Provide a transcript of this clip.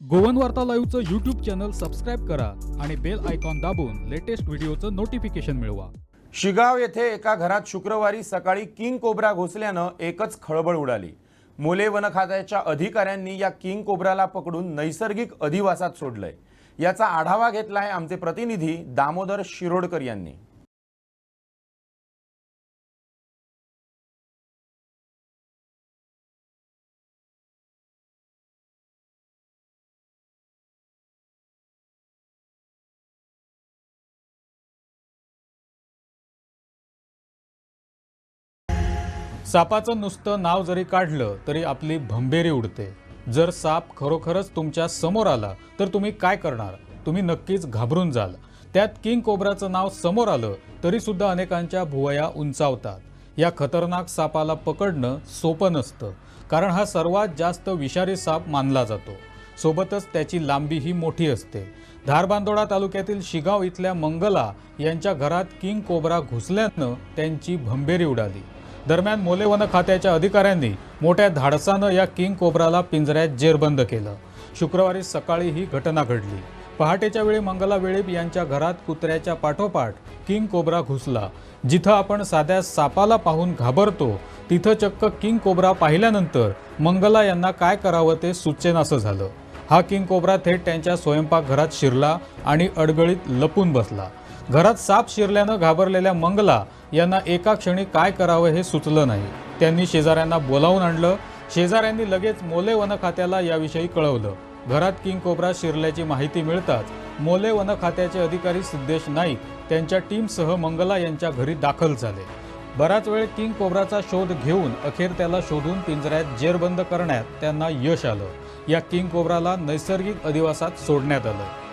Goan वार्ता लाईव्हचं YouTube channel subscribe करा आणि बेल आयकॉन दाबून लेटेस्ट व्हिडिओचं नोटिफिकेशन मिळवा. शिगाव येथे एका घरात शुक्रवारी सकाळी किंग कोब्रा घुसल्यानं एकच खळबळ उडाली. मुले वन खात्याच्या अधिकाऱ्यांनी या किंग कोब्राला पकडून नैसर्गिक अधिवासात सोडलंय. याचा आढावा घेतला आहे आमचे प्रतिनिधी दामोदर शिरोडकर यांनी. सापाचं नुसतं नाव जरी काढलं तरी आपली भंबेरी उडते. जर साप खरोखरच तुमच्यासमोर आला तर तुम्ही काय करणार? तुम्ही नक्कीच घाबरून जाल. त्यात किंग कोब्राचं नाव समोर आलं तरीसुद्धा अनेकांच्या भुवया उंचावतात. या खतरनाक सापाला पकडणं सोपं नसतं कारण हा सर्वात जास्त विषारी साप मानला जातो. सोबतच त्याची लांबी ही मोठी असते. धारबांदोडा तालुक्यातील शिगाव इथल्या मंगला यांच्या घरात किंग कोब्रा घुसल्यानं त्यांची भंबेरी उडाली. दरम्यान मोले वन खात्याच्या अधिकाऱ्यांनी मोठ्या धाडसानं या किंग कोब्राला पिंजऱ्यात जेरबंद केलं. शुक्रवारी सकाळी ही घटना घडली. पहाटेच्या वेळी मंगला वेळीप यांच्या घरात कुत्र्याच्या पाठोपाठ किंग कोब्रा घुसला. जिथं आपण साध्या सापाला पाहून घाबरतो तिथं चक्क किंग कोब्रा पाहिल्यानंतर मंगला यांना काय करावं ते सुचेनासं झालं. हा किंग कोब्रा थेट त्यांच्या स्वयंपाकघरात शिरला आणि अडगळीत लपून बसला. घरात साप शिरल्यानं घाबरलेल्या मंगला यांना एका क्षणी काय करावं हे सुचलं नाही. त्यांनी शेजाऱ्यांना बोलावून आणलं. शेजाऱ्यांनी लगेच मोले वन खात्याला याविषयी कळवलं. घरात किंग कोब्रा शिरल्याची माहिती मिळताच मोले वन खात्याचे अधिकारी सिद्धेश नाईक त्यांच्या टीमसह मंगला यांच्या घरी दाखल झाले. बराच वेळ किंग कोब्राचा शोध घेऊन अखेर त्याला शोधून पिंजऱ्यात जेरबंद करण्यात त्यांना यश आलं. या किंग कोब्राला नैसर्गिक अधिवासात सोडण्यात आलं.